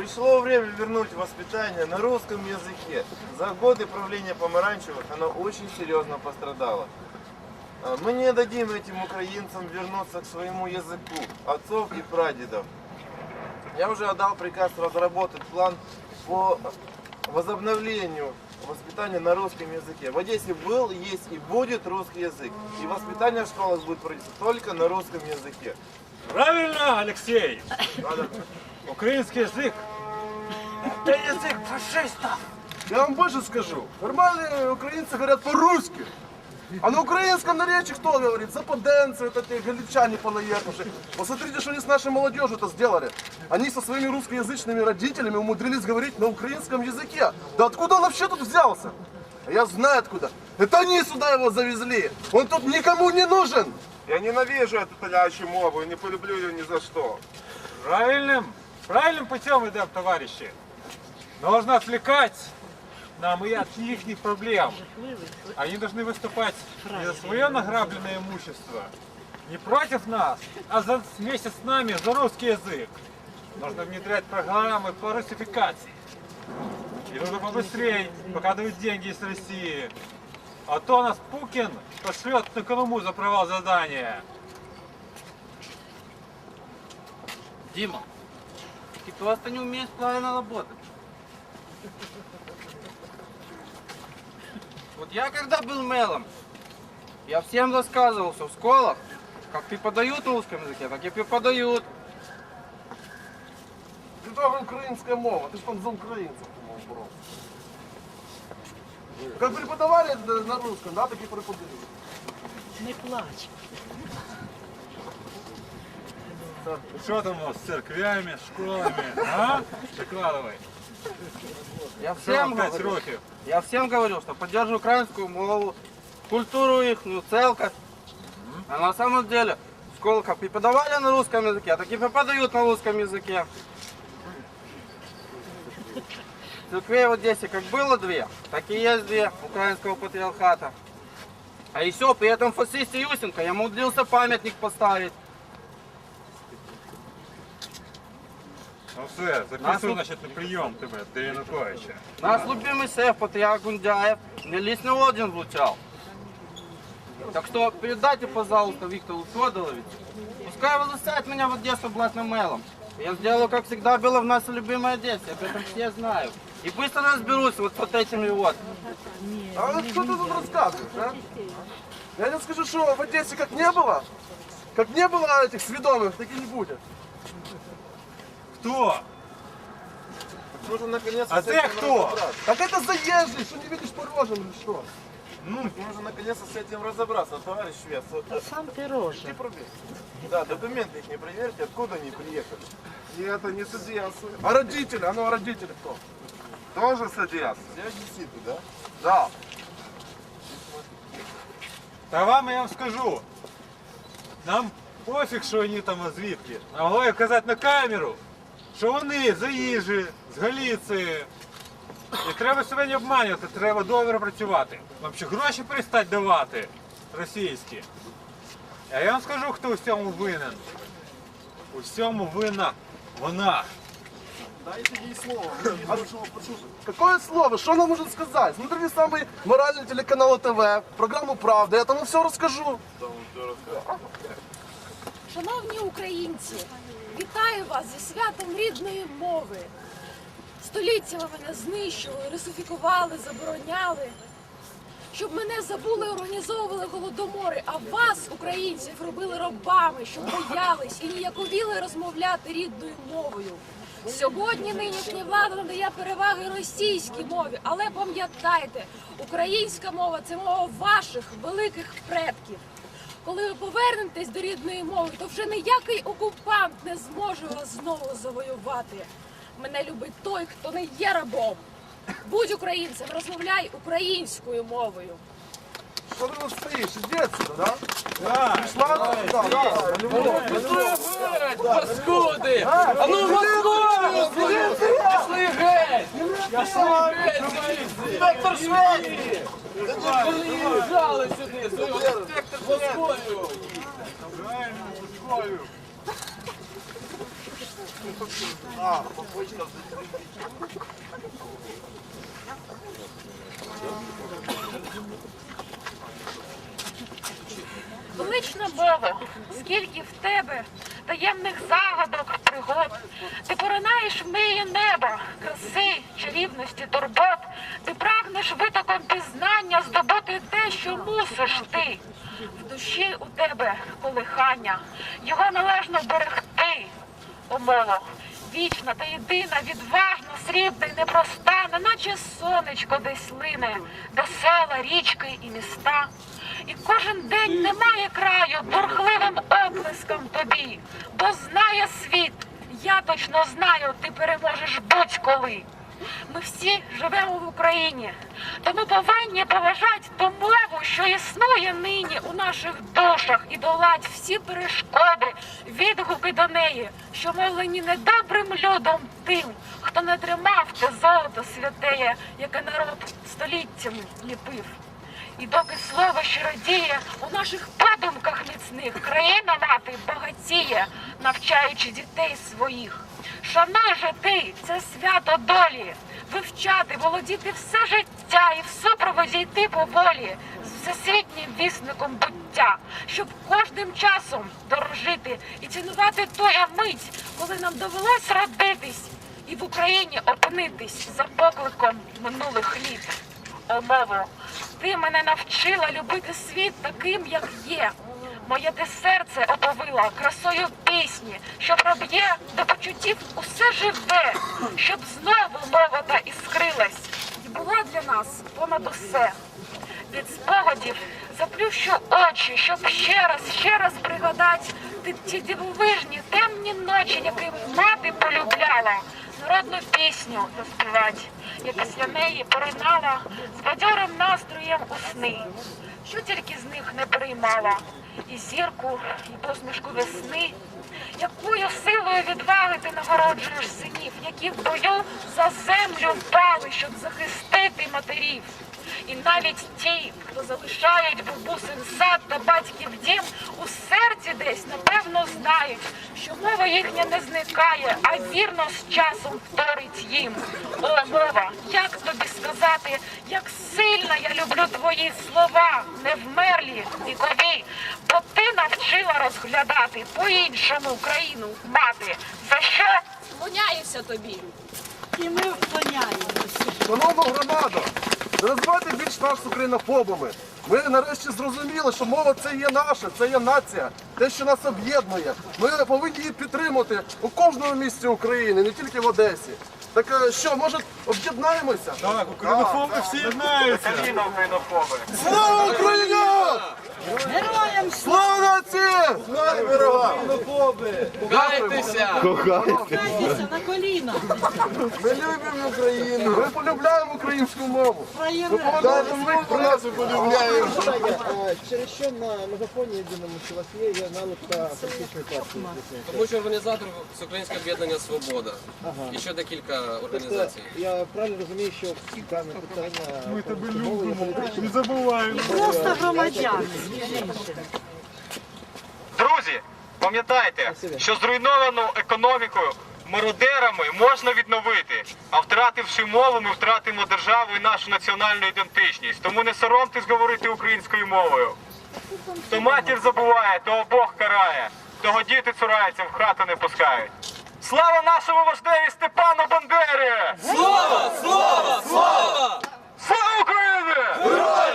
Пришло время вернуть воспитание на русском языке. За годы правления Помаранчевых оно очень серьезно пострадало. А, Мы не дадим этим украинцам вернуться к своему языку, отцов и прадедов. Я уже отдал приказ разработать план по возобновлению воспитания на русском языке. В Одессе был, есть и будет русский язык. И воспитание в школах будет проводиться только на русском языке. Правильно, Алексей! Надо- Український язик це язик фашистів. Я вам больше скажу. Нормальные украинцы говорят по-русски. А на украинском наречии кто говорит? Западенцы, вот эти галичане понаехавшие. Посмотрите, что они с нашей молодежью это сделали. Они со своими русскоязычными родителями умудрились говорить на украинском языке. Да откуда он вообще тут взялся? А я знаю откуда. Это они сюда его завезли. Он тут никому не нужен. Я ненавижу эту телячью мову и не полюблю ее ни за что. Правильним, правильним путем идем, товарищи. Нужно отвлекать нам и от их проблем. Они должны выступать за свое награбленное имущество, не против нас, а за, вместе с нами за русский язык. Нужно внедрять программы по русификации. И нужно побыстрее показывать деньги из России. А то нас Пукин пошлет на Колыму за провал задания. Дима, ты просто не умеешь правильно работать. Вот я когда был мелом, я всем рассказывал, что в школах, как преподают на русском языке, так и преподают. Ты тоже украинская мова. Ты ж там за украинцев, по-моему, боролся. Как преподавали на русском, да, так и преподают. Не плач. Что там у вас с церквями, школами, а? Докладывай. Я всем вам 5 говорю, років? я всем говорю, что поддерживаю украинскую мову, культуру их, ну, целкость. А на самом деле, в школах преподавали на русском языке, так и преподают на русском языке. Церквей в Одессе как было две, так и есть две украинского патриархата. А еще при этом фасисте Юсенко я умудрился памятник поставить. Ну все, записуй, Нас- значить, на прийом тебе, до Януковича. Наш любимый шеф, патриарх Гундяев, мне личный орден вручал. Так что передайте, пожалуйста, Виктору Федоровичу. Пускай возвращает меня в Одессу обратно мелом. Я сделаю, как всегда было в нашей любимой Одессе, об этом все знают. И быстро разберусь вот с вот этими вот. А вот что ты тут рассказываешь, а? Я тебе скажу, что в Одессе как не было, как не было этих сведомых, так и не будет. Нужно наконец А ты кто? Так это заезжий, что не видишь по рожам или что? Ну, нужно наконец-то с этим разобраться, товарищ Швец. Вот, Та сам ти рожа. Иди пробей. Да, документы их не проверьте, откуда они приехали. И это не с Одессы. А родители, а ну а родители кто? Тоже с Одессы. Все одесситы, да? Да. Та вам я вам скажу. Нам пофіг, що вони там а звідки. А головне казати на камеру, що вони заїжджі з Галіції. І треба себе не обманювати, треба добре працювати. Вам ще гроші перестать давати російські. А я вам скажу, хто у всьому винен. У всьому винна вона. Дайте ей слово. Какое слово? Что она может сказать? Смотрите самый моральный телеканал ТВ, программу «Правда», я тому все расскажу. Шановні українці, вітаю вас зі святом рідної мови. Століттями мене знищували, русифікували, забороняли. Щоб мене забули, організовували голодомори, а вас, українців, робили робами, щоб боялись і ніяковіли розмовляти рідною мовою. Сьогодні нинішня влада надає переваги російській мові, але пам'ятайте, українська мова це мова ваших великих предків. Коли ви повернетесь до рідної мови, то вже ніякий окупант не зможе вас знову завоювати. Мене любить той, хто не є рабом. Будь українцем, розмовляй українською мовою. Что ты тут стоишь? Иди отсюда, да? Да. Пришла? Да, да. Паскуди! А ну Московію! Пішли геть! Пішли геть! Інспектор Швеції! Приїжджали сюди, свою інспектор Московію! Правильно, Московію. Велична мова, скільки в тебе таємних загадок, пригод. Ти поринаєш в миє неба, краси, чарівності, турбот. Ти прагнеш витоком пізнання здобути те, що мусиш ти. В душі у тебе колихання, його належно берегти. О, вічна та єдина, відважна, срібна й непроста, неначе сонечко десь лине, до села, річки і міста. І кожен день немає краю бурхливим оплеском тобі, бо знає світ, я точно знаю, ти переможеш будь-коли. Ми всі живемо в Україні, тому повинні поважати ту мову, що існує нині у наших душах, і долать всі перешкоди, відгуки до неї, що мовлені недобрим людом тим, хто не тримав те золото святеє, яке народ століттями ліпив. І доки слово ще радіє, у наших подумках міцних країна мати багатіє, навчаючи дітей своїх. Шануй же ти, це свято долі, вивчати, володіти все життя і в супроводі йти поволі з всесвітнім вісником буття, щоб кожним часом дорожити і цінувати ту мить, коли нам довелось родитись і в Україні опинитись за покликом минулих літ. О, ти мене навчила любити світ таким, як є. Моє ти серце оповила красою пісні, що проб'є до почуттів усе живе, щоб знову мова та іскрилась, і була для нас понад усе. Від спогадів заплющу очі, щоб ще раз, ще раз пригадать ті, ті дивовижні темні ночі, якими мати полюбляла, народну пісню заспівать, яка для неї поринала з бадьорим настроєм у сни, що тільки з них не приймала, і зірку, і посмішку весни. Якою силою відваги ти нагороджуєш синів, які в бою за землю впали, щоб захистити матерів. І навіть ті, хто залишають бабусин сад та батьків дім, у серці десь напевно знають, що мова їхня не зникає, а вірно з часом вторить їм. О, мова, як тобі сказати, як сильно я люблю твої слова, не вмерлі, вікові, бо ти навчила розглядати по-іншому Україну мати. За що склоняюся тобі? І ми вклоняємося. Шановна громада, не називайте більш нас українофобами. Ми нарешті зрозуміли, що мова це є наша, це є нація, те, що нас об'єднує. Ми повинні її підтримати у кожному місті України, не тільки в Одесі. Так е, що, може, об'єднаємося? Так, українофоби всі єднаються. Слава Україні! Героям Слава нації! Гайтеся! славитися на коліна. Ми любимо Україну. Ми полюбляємо українську мову. Ми про нас полюбляємо. Через що на мегафоні єдиному, що у вас є, є налипка політичної партії? Тому що організатор Всеукраїнське об'єднання Свобода і ще декілька Тобто, організацій. я правильно розумію, що всі дане питання ми тебе любимо. Не забуваємо. просто громадяни. Друзі, пам'ятайте, що зруйновану економіку мародерами можна відновити, а втративши мову, ми втратимо державу і нашу національну ідентичність. Тому не соромтесь говорити українською мовою. Хто матір забуває, того Бог карає, того діти цураються, в хату не пускають. Слава нашому вождеві Степану Бандері! Слава! Слава! Слава! Слава Україні! Заспіваємо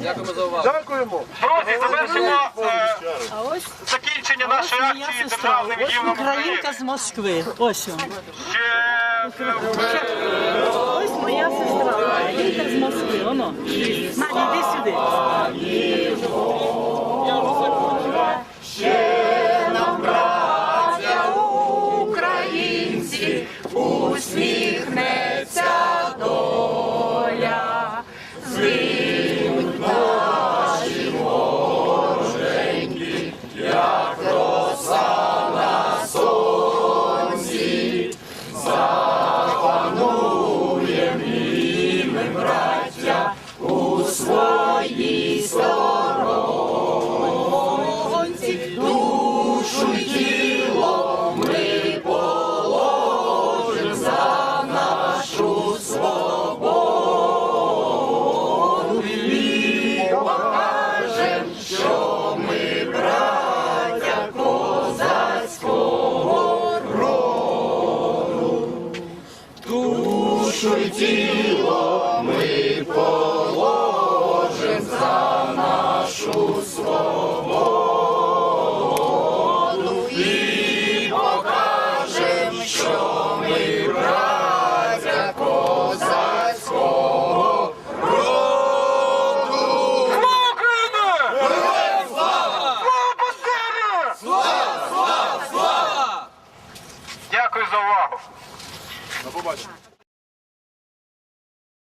Дякуємо за увагу. Дякуємо. Друзі, завершимо е, А ось закінчення ось нашої моя акції сестра. державним Ось гімном українка з Москви. Ось він. Ще Ось моя сестра. Українка з Москви. Воно. Надя, йди сюди. Дякую ми увагу.